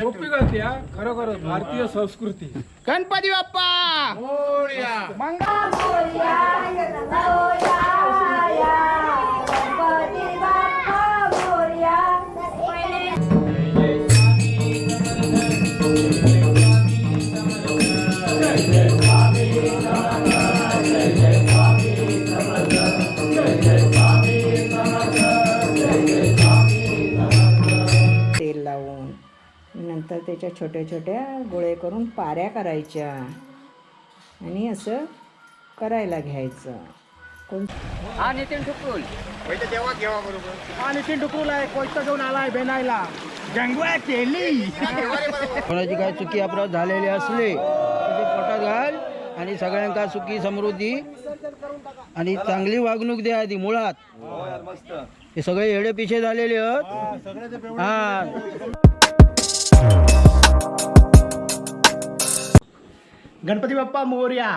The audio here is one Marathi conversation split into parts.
सोपी गती हा खरोखर भारतीय संस्कृती गणपती बाप्पा त्याच्या छोट्या छोट्या गोळे करून पाऱ्या करायच्या. आणि असं करायला घ्यायचं. कोण हा नितीन ठुकरूल हा नितीन ठुकरूल आहे. कोयता घेऊन आलाय बेनायला जंगवा केली. कोणाची काय चुकी अपराध झालेली असले तर पोटात घाल आणि सगळ्यांका सुखी समृद्धी आणि चांगली वागणूक द्या आधी मुळात. हे सगळे येडे पिशे झालेले आहेत. हा गणपती बाप्पा मोर्या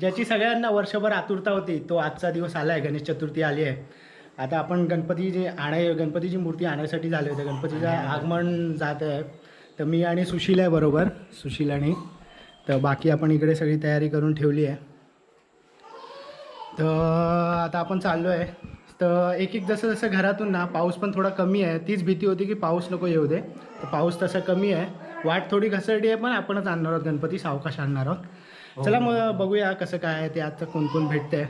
ज्याची सगळ्यांना वर्षभर आतुरता होती तो आजचा दिवस आला आहे गणेश चतुर्थी आली आहे. आता आपण गणपती जे आणाय गणपतीची मूर्ती आणण्यासाठी झाले होते गणपतीचं आगमन जात आहे. तर मी आणि सुशील आहे बरोबर सुशील आणि तर बाकी आपण इकडे सगळी तयारी करून ठेवली आहे. तर आता आपण चाललो आहे तर एक एक जसं जसं घरातून ना पाऊस पण थोडा कमी आहे तीच भीती होती की पाऊस नको येऊ दे. तर पाऊस तसा कमी आहे. वाट थोडी घसरडी आहे पण आपणच आणणार आहोत. गणपती सावकाश आणणार आहोत. चला मग बघूया कसं काय आहे ते आता कोण कोण भेटतंय.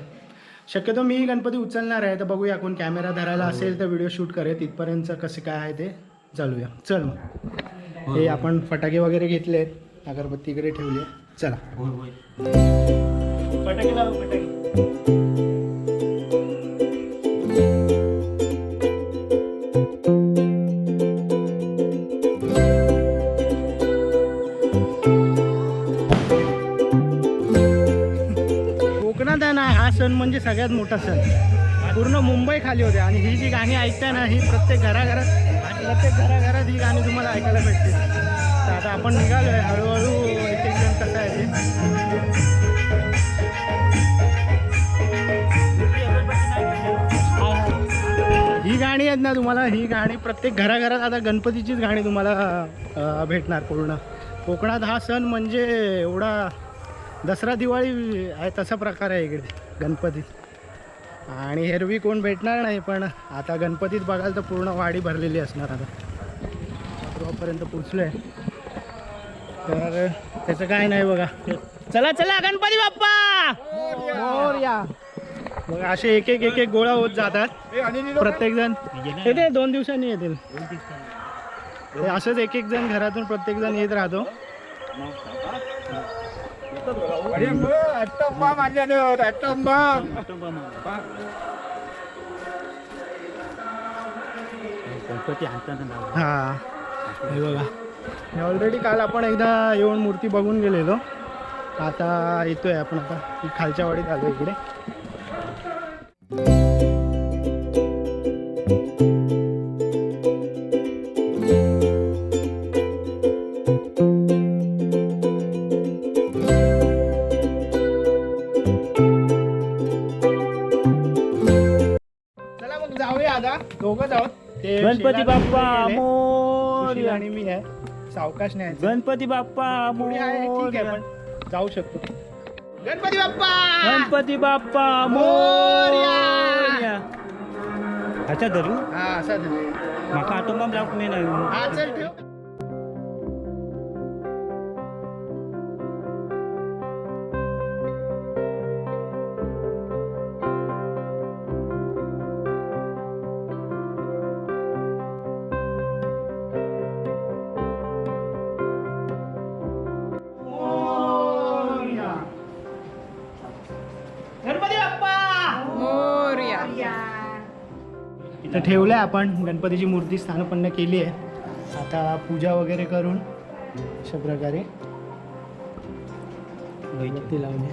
शक्यतो मी गणपती उचलणार आहे तर बघूया कोण कॅमेरा धरायला असेल तर व्हिडिओ शूट करेल. तिथपर्यंत कसं काय आहे ते चालूया. चल मग. हे. आपण फटाके वगैरे घेतलेत अगरबत्ती इकडे ठेवली चला. फटाके लाव फटाके. सगळ्यात मोठा सण. पूर्ण मुंबई खाली होते. आणि ही जी गाणी ऐकताय ना ही प्रत्येक घराघरात प्रत्येक घराघरात ही गाणी तुम्हाला ऐकायला भेटतील. तर आता आपण निघालो आहे हळूहळू एक एक जण कसं आहे ही गाणी आहेत ना तुम्हाला ही गाणी प्रत्येक घराघरात आता गणपतीचीच गाणी तुम्हाला भेटणार पूर्ण. कोकणात हा सण म्हणजे एवढा दसरा दिवाळी आहे तसा प्रकार आहे इकडे गणपतीत आणि एरवी कोण भेटणार नाही पण आता गणपतीत बघाल तर पूर्ण वाडी भरलेली असणार आता. पर्यंत पोचलो आहे तर त्याचं काय नाही बघा. चला चला गणपती बाप्पा! मोरया. मग असे एक एक एक एक गोळा होत जातात. प्रत्येक जण येते दोन दिवसांनी येतील. असंच एक एक जण घरातून प्रत्येक जण येत राहतो. हा. हे बघा. हे ऑलरेडी काल आपण एकदा येऊन मूर्ती बघून गेलेलो. आता येतोय आपण आता. खालच्या वाडीत आलो इकडे. गणपती बाप्पा. मोरया. आणि मी आहे सावकाश नाही गणपती बाप्पा थोडी आहे, ठीक आहे मोरया. पण जाऊ शकतो गणपती बाप्पा गणपती बाप्पा मोरया. मोरया ह्याच्या धरू हा असं झालं. माका आटोमाम जाऊक मी नाही हा चल ठेव ठेवलं आहे आपण. गणपतीची मूर्ती स्थानपन्न केली आहे. आता पूजा वगैरे करून अशा प्रकारे मेणबत्ती लावली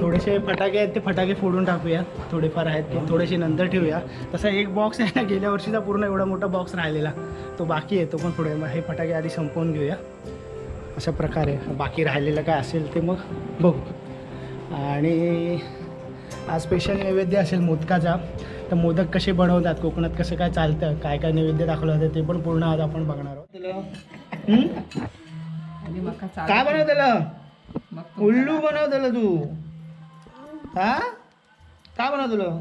थोडेसे फटाके आहेत ते फटाके फोडून टाकूया. थोडेफार आहेत ते थोडेसे नंतर ठेवूया. तसा एक बॉक्स आहे ना गेल्या वर्षीचा पूर्ण एवढा मोठा बॉक्स राहिलेला. तो बाकी आहे तो पण पुढे हे फटाके आधी संपवून घेऊया. अशा प्रकारे. बाकी राहिलेलं काय असेल ते मग बघू. आणि आज स्पेशल नैवेद्य असेल मोदकाचा. तर मोदक कसे बनवतात कोकणात कसं काय चालतं काय काय नैवेद्य दाखवलं जातं ते पण पूर्ण आज आपण बघणार आहोत? काय बनवतेलं उल्लू बनवतेलं तू. हा? काय बनवतेलं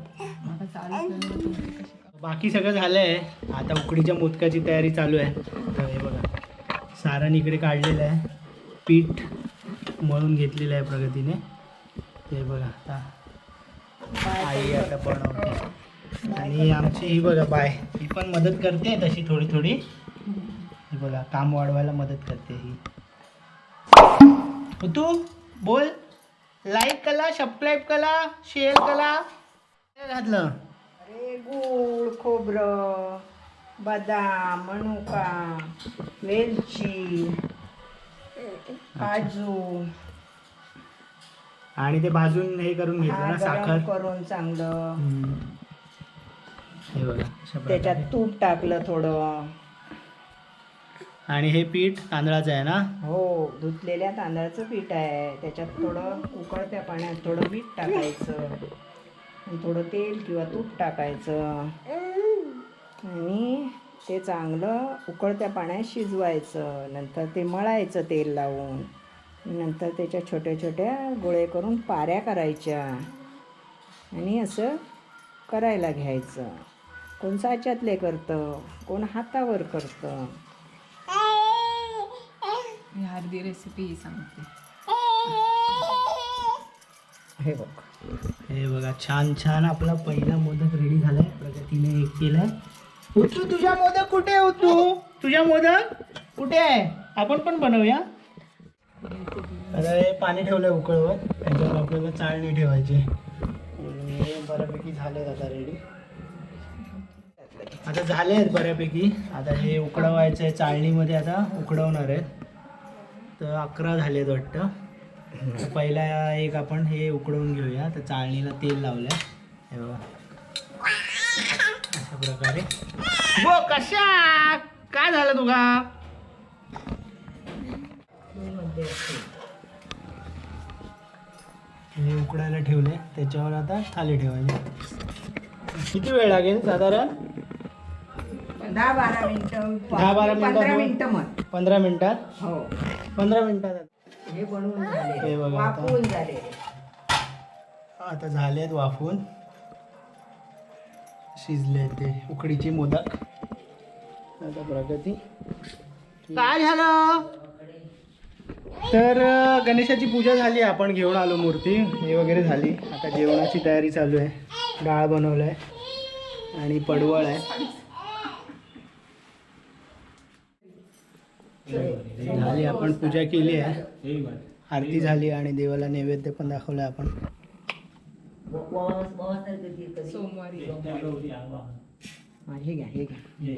बाकी सगळं झालं आहे आता उकडीच्या मोदकाची तयारी चालू आहे. तर हे बघा सारण इकडे काढलेलं आहे. पीठ मळून घेतलेलं आहे प्रगतीने. ते बघा आता आई आता बनवते. आणि आमची ही बघा बाय ही पण मदत करते तशी थोडी थोडी. ही बघा काम वाढवायला मदत करते ही. तू बोल. लाईक कला सबस्क्राईब कला शेअर कला काय घातलं? अरे गूळ खोबरं बदाम मनुका वेलची काजू. आणि ते भाजून हे करून घेतलं ना साखर. करून चांगलं. हे बघा अशा त्याच्यात प्रकारे. तूप टाकलं थोडं. आणि हे पीठ तांदळाचं आहे ना? हो धुतलेल्या तांदळाचं पीठ आहे. त्याच्यात थोडं उकळत्या पाण्यात थोडं मीठ टाकायचं. आणि थोडं तेल किंवा तूप टाकायचं. आणि ते चांगलं उकळत्या पाण्यात शिजवायचं. नंतर ते मळायचं तेल लावून. नंतर त्याच्या छोट्या छोट्या गोळे करून पाऱ्या करायच्या. आणि असं करायला घ्यायचं. कोण साच्यातले करतं? कोण हातावर करतं? मी अर्धी रेसिपी सांगते. हे बघ. हे बघा छान छान आपला पहिला मोदक रेडी झालाय. प्रगतीने हे केलाय. उतू तुझ्या मोदक कुठे आहे उतू तुझ्या मोदक कुठे आहे? आपण पण बनवूया. हे पाणी ठेवलंय उकळवत. त्याच्यावर आपल्याला चाळणी ठेवायची. आणि बऱ्यापैकी झालेत आता रेडी आता झाले आहेत बऱ्यापैकी. आता हे उकडवायचं आहे चाळणीमध्ये आता उकडवणार आहेत. तर अकरा झालेत वाटतं. पहिला एक आपण हे उकडवून घेऊया. तर चाळणीला तेल लावलंय. हे बघा. अशा प्रकारे. हो कशा? काय झालं तुका? हे उकडायला ठेवले त्याच्यावर आता थाली ठेवायची. किती वेळ लागेल साधारण? दहा बारा मिनिटं दहा बारा मिनिटं पंधरा. मिनिटं मग. पंधरा मिनिटात? हो. पंधरा मिनिटात हे बनवून हे झाले बघा आता. वाफवून झाले. आता झालेत वाफून शिजले ते उकडीचे मोदक. आता प्रगती. काय झालं? तर अं, गणेशाची पूजा झाली. आपण घेऊन आलो मूर्ती. हे वगैरे झाली. आता जेवणाची तयारी चालू आहे. डाळ बनवलं आहे आणि पडवळ आहे. झाली आपण पूजा केली आहे. आरती झाली आणि देवाला नैवेद्य पण दाखवलं आपण. हा, हे घ्या. हे घ्या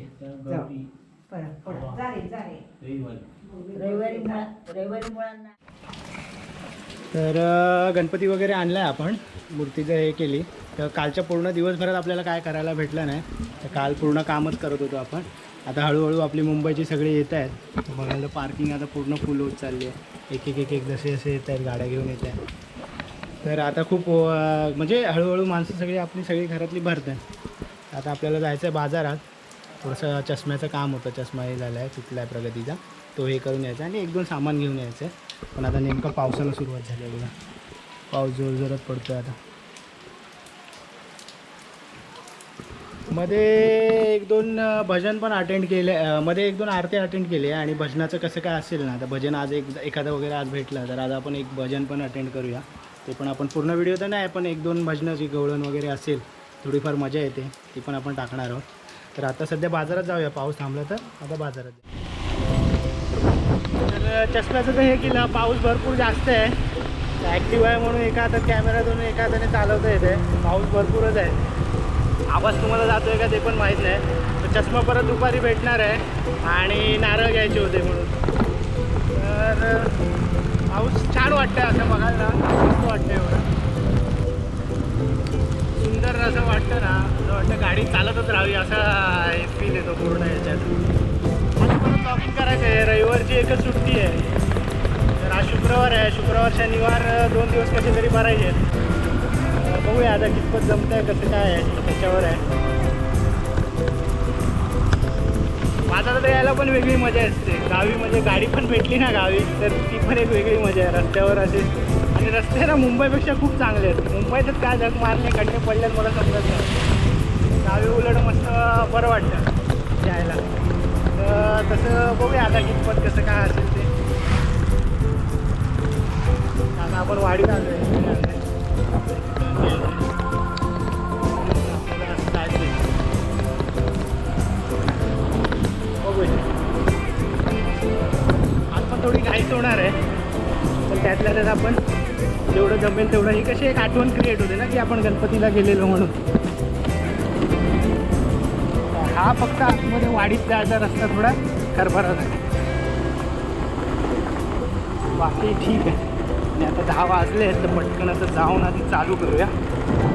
तर गणपती वगैरे आणलाय आपण. मूर्तीचं हे केली. तर कालच्या पूर्ण दिवसभरात आपल्याला काय करायला भेटलं नाही. तर काल पूर्ण कामच करत होतो आपण. आता हळूहळू आपली मुंबईची सगळी येत आहेत. बघायला पार्किंग आता पूर्ण फुल होत चालली आहे. एक एक एक एक जसे जसे येत आहेत गाड्या घेऊन येत आहेत. तर आता खूप म्हणजे हळूहळू माणसं सगळी आपली सगळी घरातली भरत आहेत. आता आपल्याला जायचं आहे बाजारात. थोडंसं चष्म्याचं काम होतं. चष्मा हे झाला आहे तुटला आहे प्रगतीचा. तो हे करून यायचा आणि एक दोन सामान घेऊन यायचं आहे. पण आता नेमकं पावसाला सुरुवात झाली आहे बघा. पाऊस जोर जोरात पडतो आता. मध्ये एक दोन भजन पण अटेंड केले मध्ये एक दोन आरती अटेंड केली आहे आणि भजनाचं कसं काय असेल ना तर भजन आज एक एखादं वगैरे आज भेटलं तर आज आपण एक भजन पण अटेंड करूया. ते पण आपण पूर्ण व्हिडिओ तर नाही पण एक दोन भजनाची गवळण वगैरे असेल थोडीफार मजा येते ती पण आपण टाकणार आहोत. तर आता सध्या बाजारात जाऊया पाऊस थांबला तर आता बाजारात जाऊ तर चष्म्याचं तर हे केलं पाऊस भरपूर जास्त आहे. ॲक्टिव्ह आहे म्हणून एका हातात कॅमेरा दोन एका हाताने चालवता येते पाऊस भरपूरच आहे. आवाज तुम्हाला जातो आहे का ते पण माहीत नाही. तर चष्मा परत दुपारी भेटणार आहे आणि नारळ घ्यायचे होते म्हणून. तर पाऊस छान वाटतंय असं बघायला. मस्त वाटतं एवढं. सुंदर असं वाटतं ना असं वाटतं गाडी चालतच राहावी असा फील येतो पूर्ण याच्यात. मला परत करायचं आहे रविवारची एकच सुट्टी आहे. तर आज शुक्रवार आहे. शुक्रवार शनिवार दोन दिवस कसे तरी भरायचे आहेत. बघूया आता कितपत जमतंय कसं काय आहे त्याच्यावर आहे. माझा यायला पण वेगळी मजा असते. गावी म्हणजे गाडी पण भेटली ना गावी तर ती पण एक वेगळी मजा आहे. रस्त्यावर असे आणि रस्ते ना मुंबईपेक्षा खूप चांगले आहेत. मुंबईतच काय जग मारले खड्डे पडल्यात मला समजत नाही. गावी उलट मस्त बरं वाटतं यायला. तर तसं बघूया आता कितपत कसं काय असेल ते. आता आपण वाढीत आलो आहे थोडी घाईच होणार आहे. पण त्यातल्या त्यात आपण जेवढं जमेल तेवढं. ही कशी एक आठवण क्रिएट होते ना की आपण गणपतीला गेलेलो म्हणून. हा फक्त आतमध्ये वाढीत जायचा रस्ता थोडा खरभराच झाला. बाकी ठीक आहे. आणि आता दहा वाजले आहेत तर पटकन आता जाऊन आधी चालू करूया.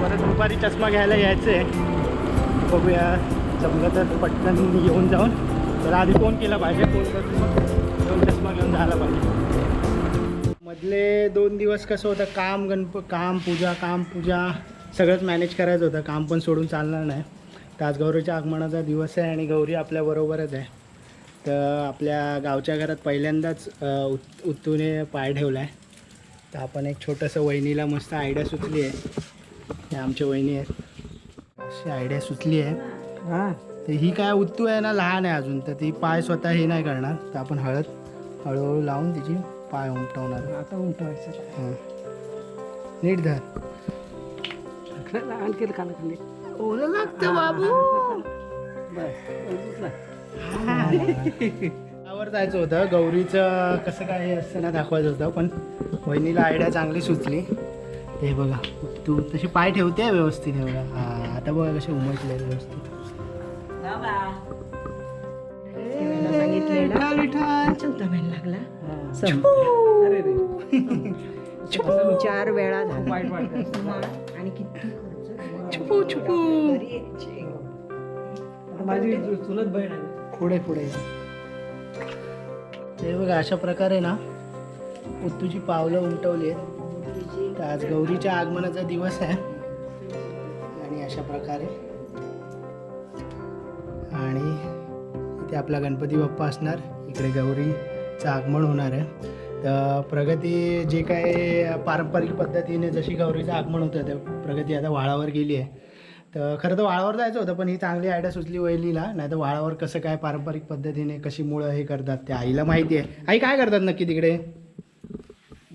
परत दुपारी चष्मा घ्यायला यायचं आहे बघूया जमलं तर पटकन येऊन जाऊन. तर आधी फोन केला पाहिजे फोन करून येऊन चष्मा घेऊन जायला पाहिजे. मधले दोन दिवस कसं होतं काम गणप काम पूजा काम पूजा सगळंच मॅनेज करायचं होतं. काम पण सोडून चालणार नाही. तर आज गौरीच्या आगमनाचा दिवस आहे आणि गौरी आपल्याबरोबरच आहे. तर आपल्या गावच्या घरात पहिल्यांदाच अ, उत उत्तूने पाय ठेवला आहे तर आपण एक छोटंसं वहिनीला मस्त आयडिया सुचली आहे. हे आमच्या वहिनी आहेत. अशी आयडिया सुचली आहे. हां. तर ही काय उत्तू आहे ना लहान आहे अजून. तर ती पाय स्वतः हे नाही करणार. तर आपण हळद हळूहळू लावून तिची पाय उमटवणार. आता उमटवायचं. हां. नीट धर. लहान केलं खाली ओलं लागतं बाबू. त्यावर जायचं होतं. गौरीचं कसं काय हे असतं ना दाखवायचं होतं. पण वहिनीला आयडिया चांगली सुचली. हे बघा तू तशी पाय ठेवते व्यवस्थित बघा. हा आता बघा कसे उमटले व्यवस्थित. चार वेळा झाला. वाईट वाटतं. आणि किती खर्च छुपू छुपू. माझी चुलत बहीण आहे. पुढे पुढे. ते बघा अशा प्रकारे ना उत्तूची पावलं उमटवली आहेत. आज गौरीच्या आगमनाचा दिवस आहे. आणि अशा प्रकारे. आणि इथे आपला गणपती बाप्पा असणार. इकडे गौरीचं आगमन होणार आहे. तर प्रगती जे काय पारंपरिक पद्धतीने जशी गौरीचं आगमन होतं ते प्रगती आता वाळावर गेली आहे. तर खरं तर वाळावर जायचं होतं पण ही चांगली आयडिया सुचली वहिनीला. नाही तर वाळावर कसं काय पारंपरिक पद्धतीने कशी मुळं हे करतात ते आईला माहिती आहे. आई काय करतात नक्की तिकडे?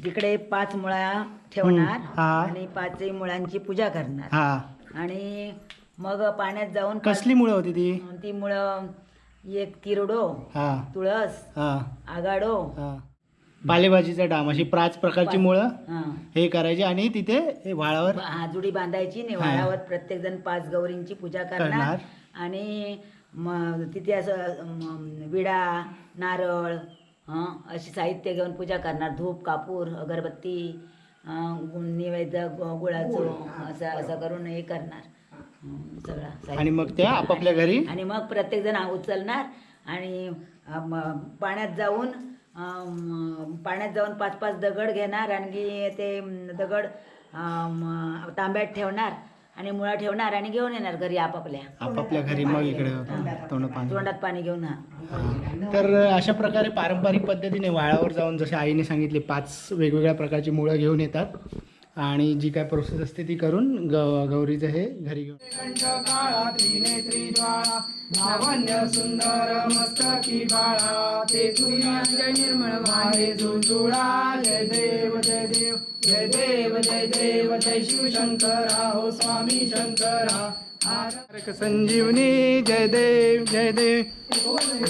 जिकडे पाच मुळा ठेवणार हा. आणि पाचही मुळांची पूजा करणार. हा. आणि मग पाण्यात जाऊन कसली मुळं होती ती? ती मुळं एक तिरडो हा. तुळस हा. आगाडो हा. पालेभाजीचा डाम अशी पाच प्रकारची मुळं हा. हे करायची आणि तिथे हे वाळावर हाजुडी बांधायची निवाळावर प्रत्येक जण पाच गौरींची पूजा करणार. करणार. आणि मग तिथे असं म, विडा नारळ हं, अशी साहित्य घेऊन पूजा करणार. धूप कापूर अगरबत्ती अं, गु- नैवेद्य गु- गुळाचं असं असं करून हे करणार. हं, सगळा साहित्य. आणि मग त्या आपापल्या घरी? आणि मग प्रत्येक जण उचलणार आणि पाण्यात जाऊन पाण्यात जाऊन पाच पाच दगड घेणार आणि ते दगड तांब्यात ठेवणार आणि मुळा ठेवणार आणि घेऊन येणार घरी आपापल्या. आपापल्या घरी मग इकडे तोंडात पाणी. घेऊन हा. तर अशा प्रकारे पारंपरिक पद्धतीने वाळावर जाऊन जसे आईने सांगितले पाच वेगवेगळ्या प्रकारची मुळं घेऊन येतात. आणि जी काय प्रोसेस असते ती करून ग गौरीचं हे घरी घेऊन सुंदर बाळा. ते निर्मळ वाहे झुळझुळा जय देव जय देव जय जय देव जय शिव शंकरा हो स्वामी शंकरा. संजीवनी जय देव जय देव.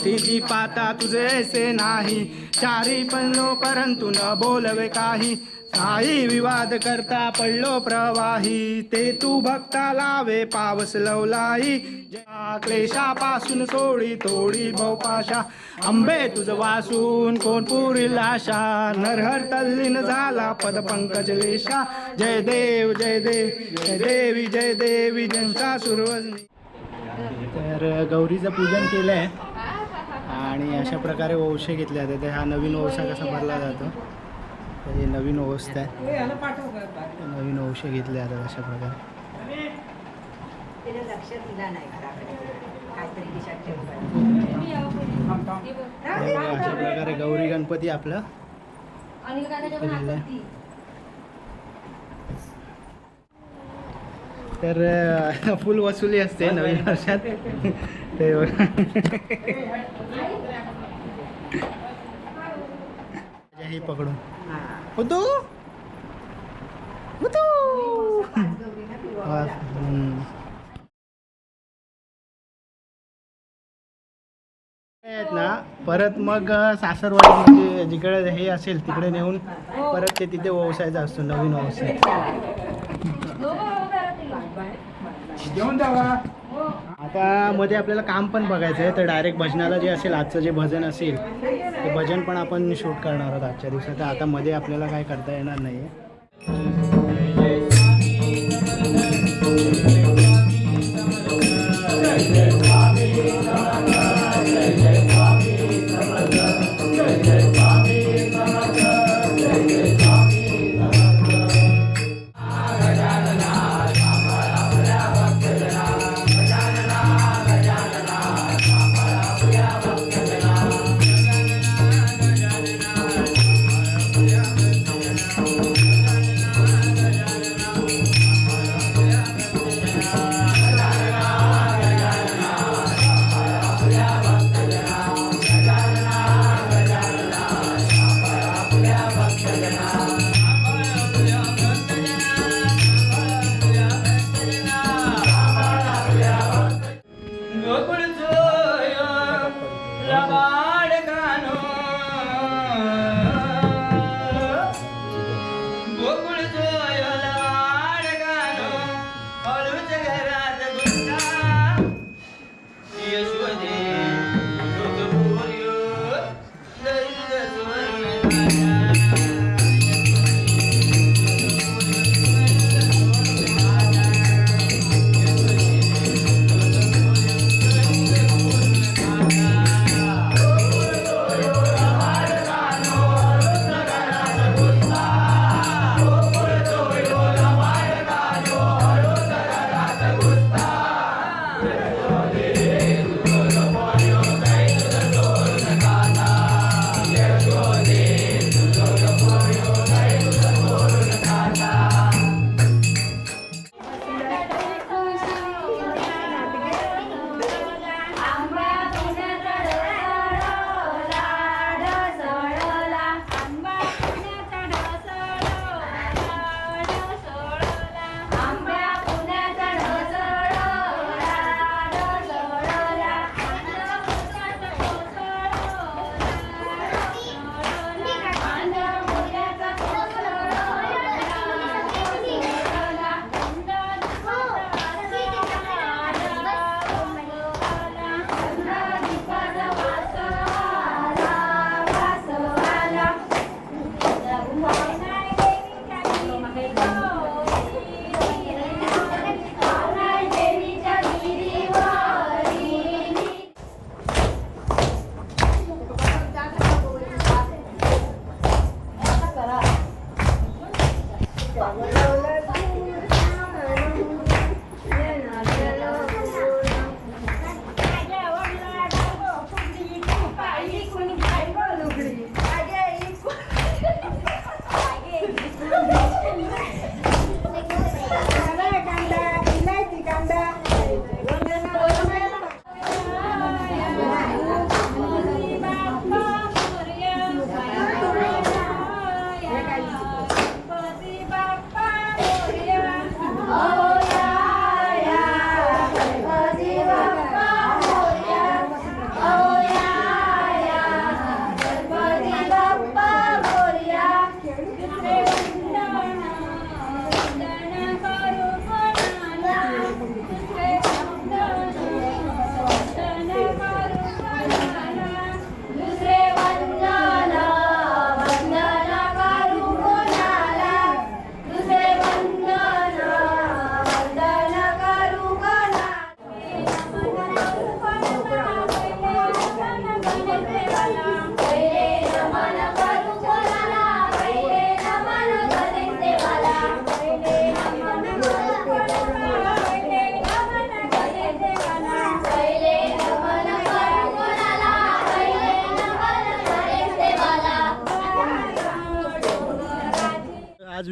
तिची पाता तुझे ऐसे नाही. चारी पण पंलो परंतु न बोलवे काही. काही विवाद करता पडलो प्रवाही. ते तू भक्ता लावे पावस लवलाई ज्या क्लेशापासून सोडी थोडी भोपाशा आंबे तुझ वासून कोण पुरील आशा. नरहर तल्लीन झाला पद पंकज लेशा. जय देव जय देव जय देवी जय देवी जनता सुरवज तर गौरीचं पूजन केलं आहे आणि अशा प्रकारे वंश घेतले जाते हा नवीन वंशा कसा भरला जातो? हे नवीन अवस्था आहे. नवीन औषध घेतले आता अशा प्रकारे. अशा प्रकारे गौरी गणपती आपलं. तर फुल वसुली असते नवीन वर्षात. ते. हे पकडून. होतो होतो हा, हम्म. आहेत ना परत मग सासरवाडी म्हणजे जिकडे हे असेल तिकडे नेऊन परत ते तिथे व्यवसायाचा असतो नवीन व्यवसाय. आता मध्ये आपल्याला काम पण बघायचं आहे तर डायरेक्ट भजनाला जे असेल आजचं जे भजन असेल ते भजन पण आपण शूट करणार आहोत आजच्या दिवसात. तर आता मध्ये आपल्याला काय करता येणार नाही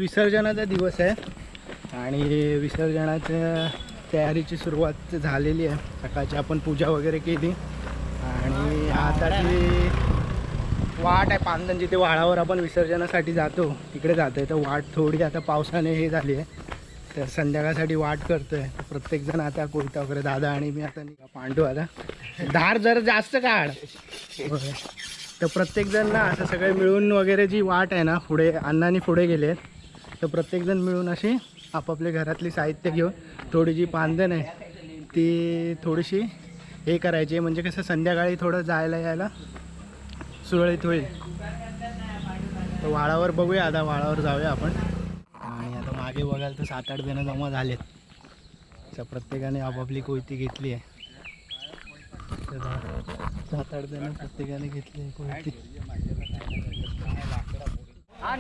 विसर्जनाचा दिवस आहे. आणि विसर्जनाच्या तयारीची सुरुवात झालेली आहे. सकाळची आपण पूजा वगैरे केली. आणि आता ती वाट आहे पांदन जिथे वाळावर आपण विसर्जनासाठी जातो. तिकडे जातो आहे तर वाट थोडी आता पावसाने हे झाली आहे. तर संध्याकाळसाठी वाट करतो आहे प्रत्येकजण आता कोयता वगैरे दादा आणि मी आता निघा पांडू आता. धार जर जास्त काढ. तर प्रत्येकजण ना असं सगळे मिळून वगैरे जी वाट आहे ना पुढे अण्णांनी पुढे गेले आहेत तर प्रत्येकजण मिळून अशी आपापल्या घरातली साहित्य घेऊन थोडी जी पांदण आहे ती थोडीशी हे करायची म्हणजे कसं संध्याकाळी थोडं जायला यायला सुरळीत होईल. तर वाळावर बघूया आता वाळावर जाऊया आपण. आणि आता मागे बघाल तर सात आठ जणं जमा झालेत. तर प्रत्येकाने आपापली कोयती घेतली आहे. तर सात आठ जण प्रत्येकाने घेतली आहे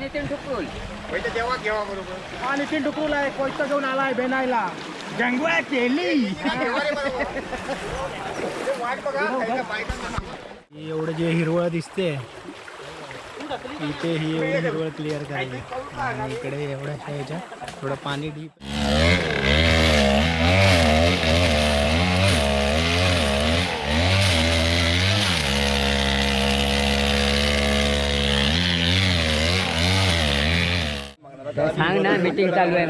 कोयती हा नितीन आहे कोयता घेऊन आलाय बेनायला जंगवा केली. ही एवढं जे हिरवळ दिसते इथे ही एवढी हिरवळ क्लिअर करायची. आणि इकडे एवढ्या ह्याच्या थोडं पाणी डीप सांग ना मीटिंग चालू आहे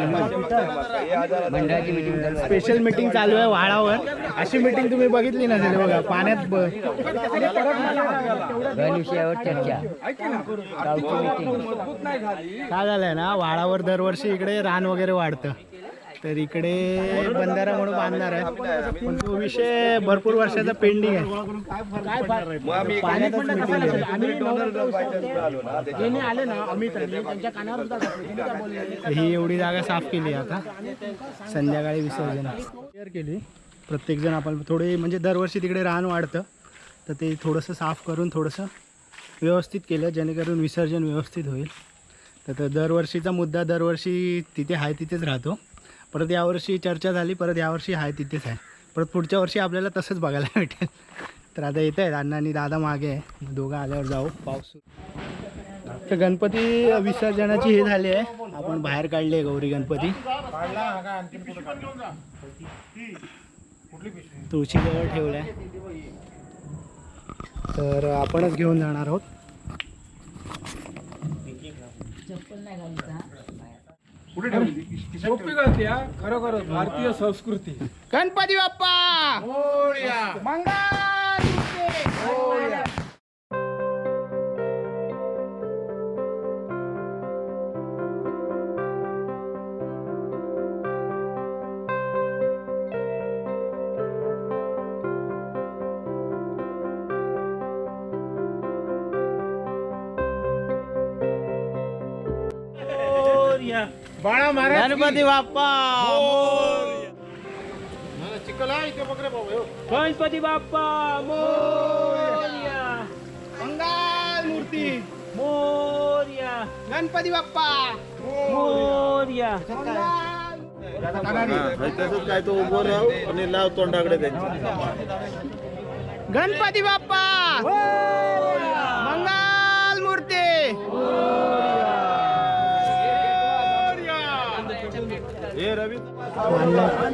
मंडळाची मीटिंग चालू स्पेशल मीटिंग चालू आहे वाळावर अशी मीटिंग तुम्ही बघितली नसेल बघा पाण्यात ब- विषयावर चर्चा. गावची मीटिंग काय झालंय ना वाळावर दरवर्षी इकडे रान वगैरे वाढतं. तर इकडे बंधारा म्हणून बांधणार आहे. पण तो विषय भरपूर वर्षाचा पेंडिंग आहे. ही एवढी जागा साफ केली आता. संध्याकाळी विसर्जन. क्लिअर केली. प्रत्येकजण आपण थोडे म्हणजे दरवर्षी तिकडे रान वाढतं. तर ते थोडंसं साफ करून थोडंसं व्यवस्थित केलं जेणेकरून विसर्जन व्यवस्थित होईल. तर दरवर्षीचा मुद्दा दरवर्षी तिथे आहे तिथेच राहतो. परत यावर्षी चर्चा झाली परत यावर्षी आहे तिथेच आहे. परत पुढच्या वर्षी आपल्याला तसंच बघायला भेटेल. तर आता येत आहेत अण्णा आणि दादा मागे आहे. दोघं आल्यावर जाऊ. पाऊस तर गणपती विसर्जनाची हे झाली आहे. आपण बाहेर काढले आहे गौरी गणपती. तुळशीजवळ ठेवलं आहे. तर आपणच घेऊन जाणार आहोत. भारतीय संस्कृती. गणपती बाप्पा! मंगल गणपती बाप्पा. गणपती बाप्पा मोरया. मंगल मूर्ती. मोरया. गणपती बाप्पा. मोरया. काय तो उभं राहू आणि लाव तोंडाकडे त्यांच्या गणपती बाप्पा.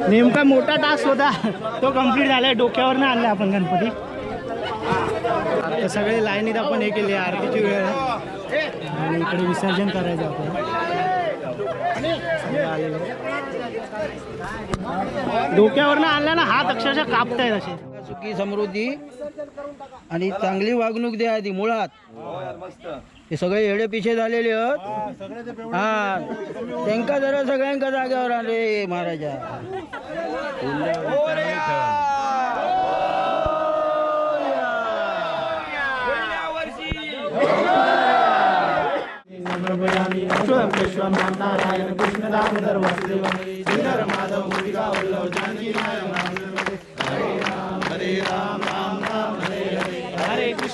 नेमका मोठा टास्क होता. तो कंप्लीट झालाय. डोक्यावरनं आणला आपण गणपती. आता सगळे लाईनीत आपण हे केले आरतीची वेळ आहे. आणि इकडे विसर्जन करायचं आपण. डोक्यावर ना डोक्यावरनं आणला ना हात अक्षरशः कापतायत असे. सुखी समृद्धी आणि चांगली वागणूक द्या आधी मुळात. हे सगळे येडे पिछे झालेले आहेत. हा. त्यांका जरा सगळ्यांका जाग्यावर आले महाराजा. हरे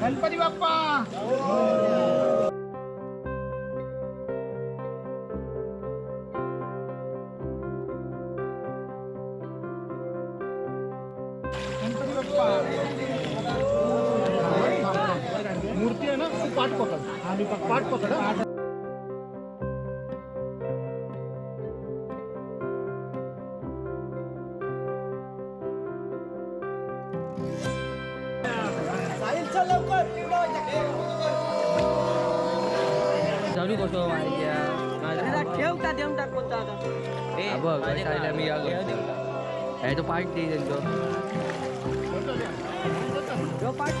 गणपती बाप्पा! मूर्ती आहे ना पाठ पकड. आम्ही पाठ पकड. बघ सायला मी हे तो पार्ट दे त्यांचो पाठ